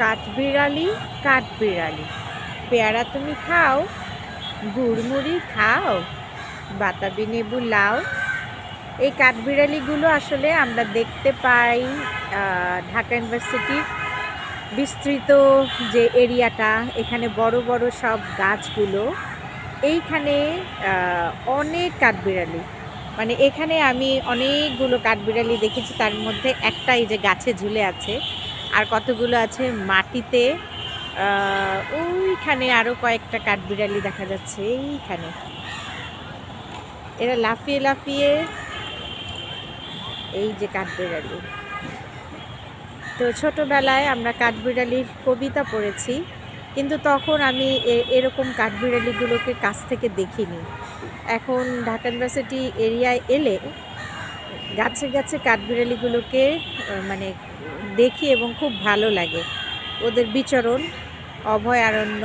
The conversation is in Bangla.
কাঠবিড়ালি কাঠবিড়ালি। পেয়ারা তুমি খাও, গুড়মুড়ি খাও, বাতাবি নেবু লাও। এই কাঠবিড়ালিগুলো আসলে আমরা দেখতে পাই ঢাকা ইউনিভার্সিটির বিস্তৃত যে এরিয়াটা, এখানে বড় বড় সব গাছগুলো। এইখানে অনেক কাঠবিড়ালি। মানে এখানে আমি অনেকগুলো কাঠবিড়ালি দেখেছি, তার মধ্যে একটা এই যে গাছে ঝুলে আছে আর কতগুলো আছে মাটিতে? ওইখানে আরও কয়েকটা কাঠবিড়ালি দেখা যাচ্ছে, এইখানে। এরা লাফিয়ে লাফিয়ে এই যে কাঠবিড়ালি। তো ছোটবেলায় আমরা কাঠবিড়ালির কবিতা পড়েছি, কিন্তু তখন আমি এরকম কাঠবিড়ালিগুলোকে কাছ থেকে দেখিনি। এখন ঢাকা ইউনিভার্সিটি এরিয়ায় এলে গাছে গাছে কাঠবিড়ালিগুলোকে মানে দেখি এবং খুব ভালো লাগে। ওদের বিচরণ অভয়ারণ্য